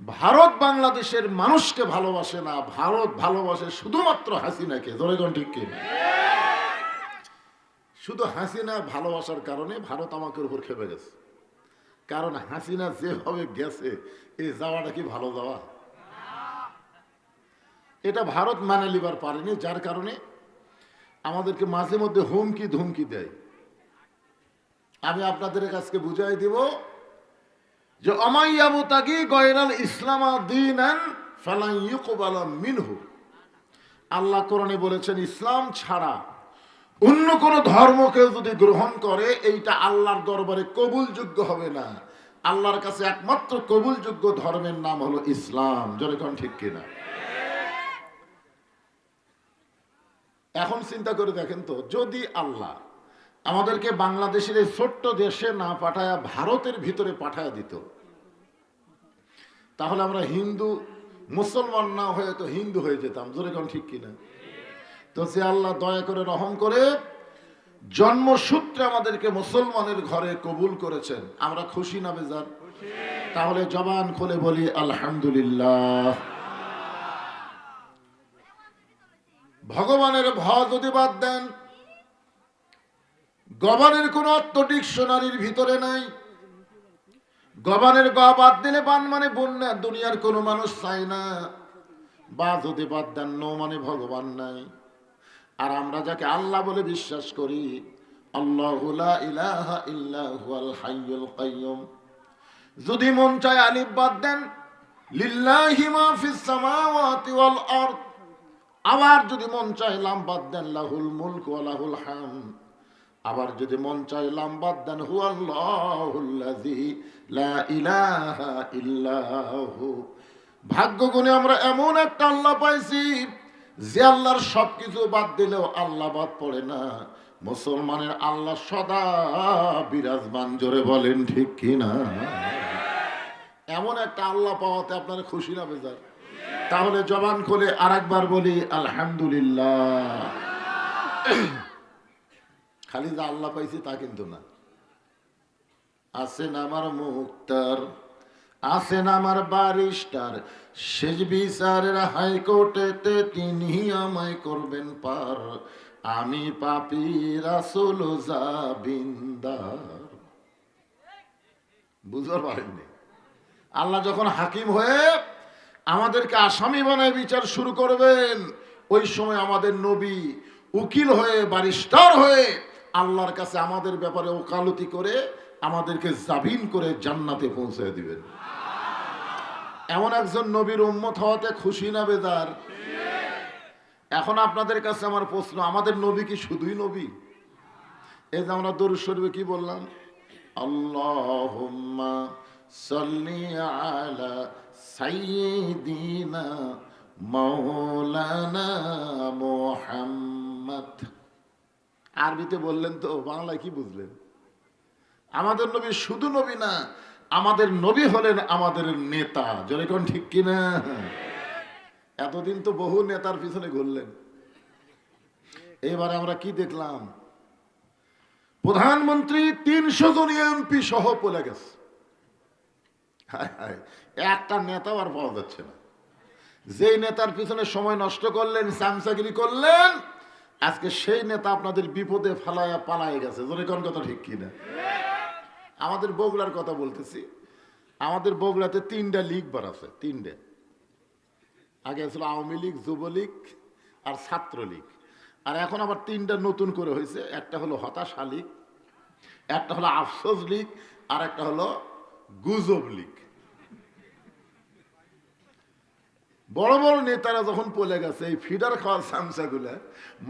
ভারত বাংলাদেশের মানুষকে ভালোবাসে না, ভারত ভালোবাসে শুধুমাত্র হাসিনাকে। জোরেগণ ঠিক কি? শুধু হাসিনা ভালোবাসার কারণে ভারত আমাকে উপর খেপে গেছে। কারণ হাসিনা যেভাবে গেছে এই যাওয়াটা কি ভালো যাওয়া? এটা ভারত মানে লিবার পারেনি, যার কারণে আমাদেরকে মাঝে মধ্যে হুমকি ধুমকি দেয়। আমি আপনাদের কাছকে বুঝাই দিব যে অমাইয়াবু তাকি গয়রাল ইসলামা মিনহু। আল্লাহ কোরআনে বলেছেন, ইসলাম ছাড়া অন্য কোন ধর্মকে যদি গ্রহণ করে, এইটা আল্লাহর দরবারে কবুলযোগ্য হবে না। আল্লাহর কাছে একমাত্র কবুলযোগ্য ধর্মের নাম হলো ইসলাম। যেরকম ঠিক কিনা? এখন চিন্তা করে দেখেন তো, যদি আল্লাহ আমাদেরকে বাংলাদেশের এই ছোট্ট দেশে না পাঠায়া ভারতের ভিতরে পাঠায়া দিত। তাহলে আমরা হিন্দু, মুসলমান না হয়ে তো হিন্দু হয়ে যেতাম। জোরে কোন ঠিক কিনা? তো সে আল্লাহ দয়া করে রহম করে জন্মসূত্রে আমাদেরকে মুসলমানের ঘরে কবুল করেছেন। আমরা খুশি না বেজার? তাহলে জবান খুলে বলি, আলহামদুলিল্লাহ। ভগবানের ভ যদি বাদ দেন গবানের কোন অর্থ ডিকশনারির ভিতরে নাই। গবানের গ বাদ দিলে বান মানে বন্যা, দুনিয়ার কোন মানুষ চায় না। বা যদি বাদ দেন, ন মানে ভগবান নাই। আর আমরা যাকে আল্লাহ বলে বিশ্বাস করি যদি মন চায় আলিফ বাদ দেন আবার যদি মন চায় লাম বাদ দেন, লাহুল মুলক লাহুল হামদ। আবার যদি মন চায় লাম বাদ দেন হু ইল্লাহু। ভাগ্য গুণে আমরা এমন একটা আল্লাহ পাইছি যে আল্লাহর সবকিছু বাদ দিলেও আল্লাহ বাদ পড়ে না। মুসলমানের আল্লাহ সদা বিরাজমান, জোরে বলেন ঠিক কিনা? এমন একটা আল্লাহ পাওয়াতে আপনার খুশি না বেজার তাহলে জবান খুলে আর একবার বলি, আলহামদুলিল্লাহ। খালি যা আল্লাহ পাইছি তা কিন্তু না। আছেন আমার মুক্তার আছেন আমার বারিস্টার, শেষ বিচারের হাইকোর্টেতে তিনি আমায় করবেন পার। আমি পাপি রাসুল জাবিন্দার। বুঝতে পারেননি আল্লাহ যখন হাকিম হয়ে আমাদেরকে আসামি বানায় বিচার শুরু করবেন, ওই সময় আমাদের নবী উকিল হয়ে, বারিস্টার হয়ে আল্লাহর কাছে আমাদের ব্যাপারে ওকালতি করে আমাদেরকে জাবিন করে জান্নাতে পৌঁছে দিবেন। এমন একজন নবীর উম্মত হওয়াতে খুশি না বেদার এখন আপনাদের কাছে আমার প্রশ্ন, আমাদের নবী কি শুধুই নবী? এই যে আমরা দরুদ শরীফে কি বললাম? আল্লাহুম্মা সাল্লি আলা সাইয়্যিদিনা মাওলানা মুহাম্মদ। আরবিতে বললেন তো, বাংলায় কি বুঝলেন? আমাদের নবী শুধু নবী না, আমাদের নবী হলেন আমাদের নেতা। যেরকম ঠিক কিনা? এতদিন তো বহু নেতার পিছনে ঘুরলেন। এবারে আমরা কি দেখলাম? প্রধানমন্ত্রী তিনশো জন এমপি সহ পলে গেছে। একটা নেতাও আর পাওয়া যাচ্ছে না। যেই নেতার পিছনে সময় নষ্ট করলেন চামচাগিরি করলেন আজকে সেই নেতা আপনাদের বিপদে ফালায়া পালায় গেছে। জোরে কোন কথা ঠিক কিনা? আমাদের বগুড়ার কথা বলতেছি। আমাদের বগুড়াতে তিনটা লীগ বার আছে, তিনটে। আগে ছিল আওয়ামী লীগ, যুবলীগ আর ছাত্রলীগ। আর এখন আবার তিনটা নতুন করে হয়েছে। একটা হলো হতাশা লীগ, একটা হলো আফসোস লীগ, আর একটা হলো গুজব লীগ। বড় বড় নেতারা যখন পলে গেছে, এই ফিডার খাওয়ার সামসাগুলা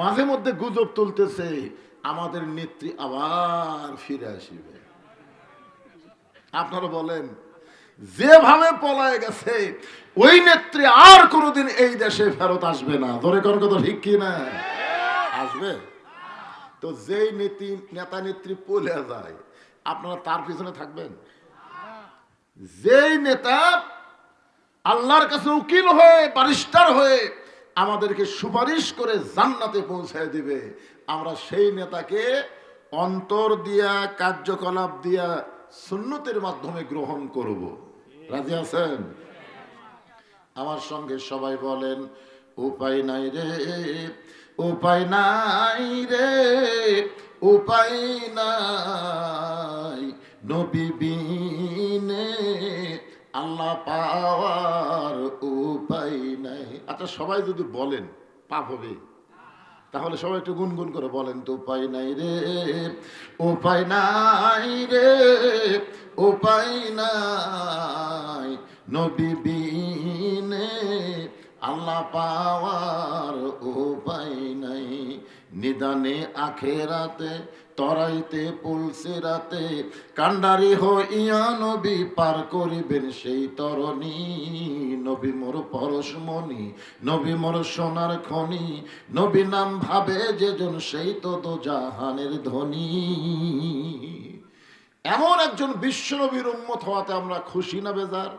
মাঝে মধ্যে গুজব তুলতেছে, আমাদের নেত্রী আবার ফিরে আসিবে। আপনারা বলেন, যেভাবে পলায় গেছে, ওই নেত্রী আর কোনোদিন এই দেশে ফেরত আসবে না। ধরে কোন কথা ঠিক কি না? আসবে। তো যেই নীতি নেতা নেত্রী পলে যায়, আপনারা তার পিছনে থাকবেন? যেই নেতা আল্লাহর কাছে উকিল হয়ে বারিস্টার হয়ে আমাদেরকে সুপারিশ করে জান্নাতে পৌঁছায় দিবে। আমরা সেই নেতাকে অন্তর দিয়া, কার্যকলাপ দিয়া সুন্নতের মাধ্যমে গ্রহণ করব। রাজি আছেন? আমার সঙ্গে সবাই বলেন, উপায় নাই রে, উপায় নাই রে, উপায় নাই নবী বিনে আল্লাহ পাওয়ার উপায় নাই। আচ্ছা সবাই যদি বলেন, পাপ হবে। তাহলে সবাই একটু গুনগুন করে বলেন তো, উপায় নাই রে, উপায় নাই রে, উপায় নাই। নবী আল্লাহ পাওয়ার উপায় নাই। নিদানে আখেরাতে তরাইতে পুলসে রাতে কান্ডারি হইয়া নবী পার করিবেন সেই তরণী। নবী মোর পরশমণি, নবী মোর সোনার খনি। নবী নাম ভাবে যেজন সেই তো তো জাহানের ধনী। এমন একজন বিশ্বনবীর উম্মত হওয়াতে আমরা খুশি না বেজার?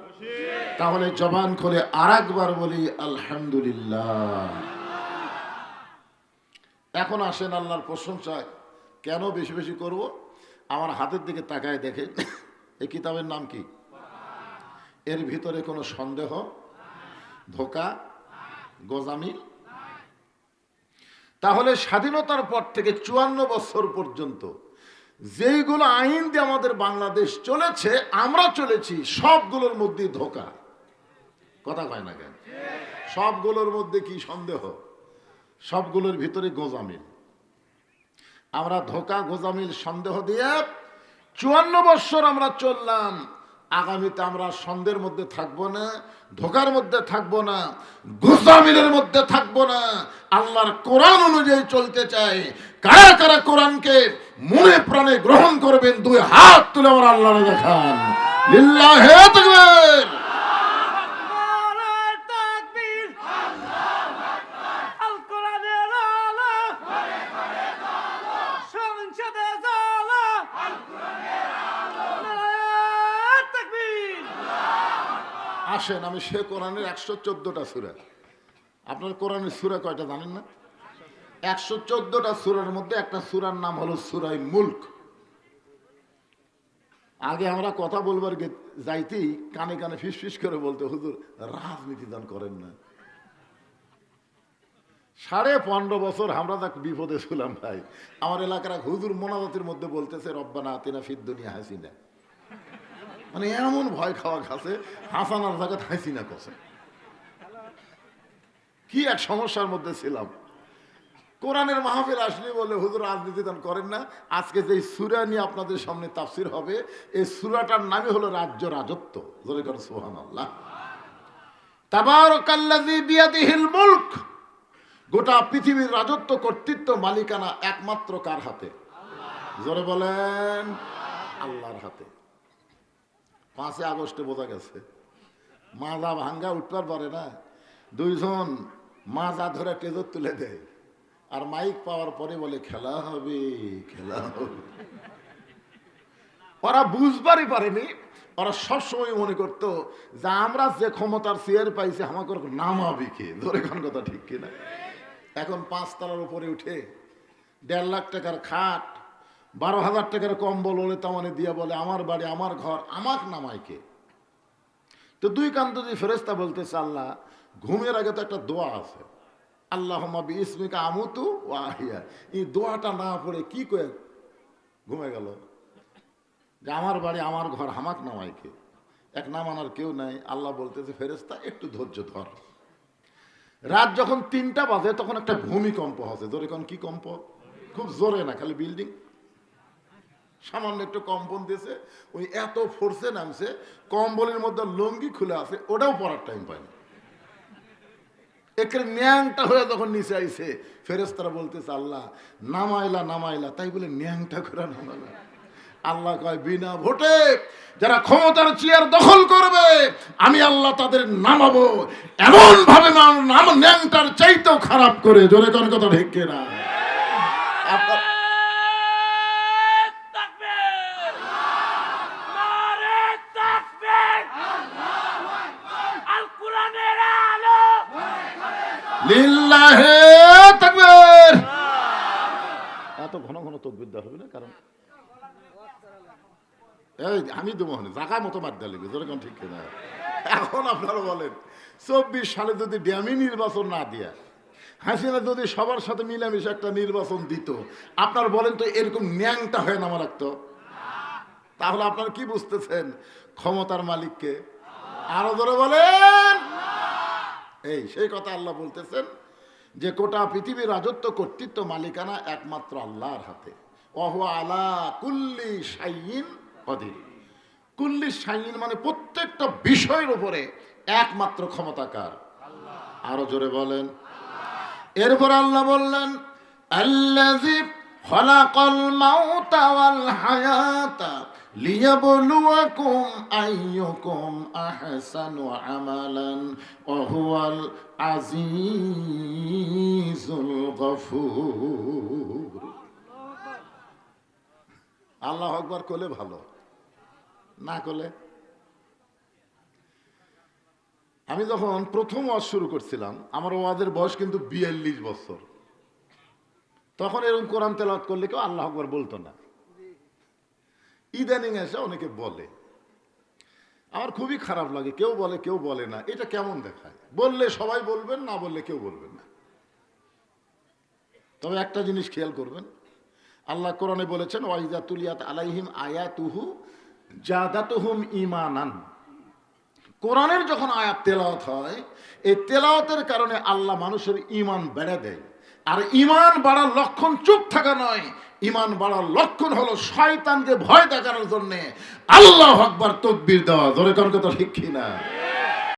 তাহলে জবান খুলে আর একবার বলি, আলহামদুলিল্লাহ। এখন আসেন আল্লাহর প্রশংসা কেন বেশি বেশি করব? আমার হাতের দিকে তাকায় দেখে এই কিতাবের নাম কি? এর ভিতরে কোনো সন্দেহ? ধোকা? গোজামি? তাহলে স্বাধীনতার পর থেকে চুয়ান্ন বছর পর্যন্ত যেইগুলো আইন দিয়ে আমাদের বাংলাদেশ চলেছে, আমরা চলেছি, সবগুলোর মধ্যে ধোকা। কথা কয় না কেন? সবগুলোর মধ্যে কি সন্দেহ? সবগুলোর ভিতরে গোজামিল আমরা ধোকা গোজামিল সন্দেহ দিয়ে চুয়ান্ন বৎসর আমরা চললাম। আগামীতে আমরা সন্দেহের মধ্যে থাকব না, ধোকার মধ্যে থাকব না, গোজামিলের মধ্যে থাকব না। আল্লাহর কোরআন অনুযায়ী চলতে চাই। কারা কারা কোরআনকে মনে প্রাণে গ্রহণ করবেন, দুই হাত তুলে আমার আল্লাহরে দেখান। লিল্লাহে তাকবীর নারায়ে তাকবীর আল কোরআনের আলো সংসদে জ্বালা নারায়ে তাকবীর আসেন আমি সে কোরআনের একশো চোদ্দটা সুরা। আপনার কোরআনের সুরা কয়টা জানেন না? একশো চোদ্দটা সুরার মধ্যে একটা সুরার নাম হলো সুরাই মুল্ক। আগে আমরা কথা বলবার যাইতেই কানে কানে ফিস ফিস করে বলতে, হুজুর, রাজনীতি দান করেন না। সাড়ে পনেরো বছর আমরা তাক বিপদে ছিলাম ভাই। আমার এলাকার হুজুর মোনাজাতের মধ্যে বলতেছে, রব্বানা আতিনা ফিদ দুনিয়া হাসিনা। মানে এমন ভয় খাওয়া খাসে হাসান হাসানার জায়গায় হাসিনা কষে কি এক সমস্যার মধ্যে ছিলাম। কোরআনের মাহফিল আসলে বলে হুজুর রাজনীতি দান করেন না। আজকে যে সুরা নিয়ে আপনাদের সামনে তাফসির হবে, এই সুরাটার নামই হলো রাজ্য রাজত্ব। জোরে সোহান আল্লাহ মুলক। গোটা পৃথিবীর রাজত্ব কর্তৃত্ব মালিকানা একমাত্র কার হাতে? জোরে বলেন, আল্লাহর হাতে। পাঁচই আগস্টে বোঝা গেছে। মাজা ভাঙ্গা উঠবার পারে না, দুইজন মাজা ধরে টেজর তুলে দেয়। আর মাইক পাওয়ার পরে বলে, খেলা হবে খেলা হবে। ওরা বুঝবারই পারেনি। ওরা সবসময় মনে করতো যে আমরা যে ক্ষমতার চেয়ার পাইছি, আমাকে নামাবি কে? ধরে কোন কথা ঠিক কিনা? এখন পাঁচতলার উপরে উঠে দেড় লাখ টাকার খাট বারো হাজার টাকার কম্বল ওলে তামানে দিয়া বলে, আমার বাড়ি, আমার ঘর আমার নামাইকে তো দুই কান্ত যে ফেরেস্তা বলতেছে, আল্লাহ, ঘুমের আগে তো একটা দোয়া আছে। আল্লাহ মাবি ইসমিকা আমুতু ও আহিয়া। এই দোয়াটা না পড়ে কি করে ঘুমে গেল? যে আমার বাড়ি, আমার ঘর হামাক নামায় কে? এক নামানোর কেউ নাই। আল্লাহ বলতেছে ফেরেস্তা একটু ধৈর্য ধর। রাত যখন তিনটা বাজে, তখন একটা ভূমিকম্প হচ্ছে জোরে কোন, কি কম্প? খুব জোরে না, খালি বিল্ডিং? সামান্য একটু কম্পন দিয়েছে, ওই এত ফোর্সে নামছে, কম্বলের মধ্যে লুঙ্গি খুলে আছে, ওটাও পরার টাইম পায়নি। একের ন্যাংটা হয়ে যখন নিচে আইছে ফেরেস্তারা বলতেছে, আল্লাহ, নামাইলা নামাইলা। তাই বলে, ন্যাংটা করে নামাইলা। আল্লাহ কয়, বিনা ভোটে যারা ক্ষমতার চেয়ার দখল করবে, আমি আল্লাহ তাদের নামাবো। এমন ভাবে নাম- ন্যাংটার চাইতেও খারাপ করে। জোরে কোন কথা ঠিক না আপনার তাকবীর নারায়ে তাকবীর আল কোরআনের আলো লিল্লাহে তাকবীর। এত ঘন ঘন তকবীর দেওয়া হবে না কারণ এই আমি দেবো মতো মার দেওয়া লাগবে যেরকম ঠিক কিনা। এখন আপনারা বলেন চব্বিশ সালে যদি ড্যামি নির্বাচন না দিয়া হাসিনা যদি সবার সাথে মিলামিশে একটা নির্বাচন দিত আপনার বলেন তো এরকম ন্যাংটা হয়ে নামা রাখতো তাহলে আপনার কি বুঝতেছেন? ক্ষমতার মালিককে আরও ধরে বলেন। এই সেই কথা আল্লাহ বলতেছেন যে গোটা পৃথিবীর রাজত্ব কর্তৃত্ব মালিকানা একমাত্র আল্লাহর হাতে। অহ আলা কুল্লি সাইন অধীন কুল্লি সাইন মানে প্রত্যেকটা বিষয়ের উপরে একমাত্র ক্ষমতাকার আরও জোরে বলেন। এরপর আল্লাহ বললেন, আল্লাযী খলাকাল মাউতা হায়াতা লিয়াবলুয়াকুম আইয়ুকুম আহসানু আমালান ওয়া হুয়াল আজিজুল গফুর। আল্লাহ আকবার করলে ভালো, না করলে? আমি যখন প্রথম ওয়াজ শুরু করছিলাম, আমার ওয়াজের বয়স কিন্তু বিয়াল্লিশ বছর। তখন এরকম কোরআন তেলাওয়াত করলে কেউ আল্লাহ আকবর বলতো না। ইদানিং এসে অনেকে বলে। আমার খুবই খারাপ লাগে, কেউ বলে কেউ বলে না। এটা কেমন দেখায়? বললে সবাই বলবেন, না বললে কেউ বলবেন না। তবে একটা জিনিস খেয়াল করবেন, আল্লাহ কোরআনে বলেছেন ওয়াইজা আলাইহিম আয়াতুহু জাদাতুহুম ইমানান কোরআনের যখন আয়াত তেলাওয়াত হয়, এই তেলাওয়াতের কারণে আল্লাহ মানুষের ইমান বেড়ে দেয়। আর ইমান বাড়ার লক্ষণ চুপ থাকা নয় ইমান বাড়ার লক্ষণ হলো শয়তানকে ভয় দেখানোর জন্য আল্লাহ আকবার তকবির দেওয়া। জোরে কোন তো ঠিক কিনা?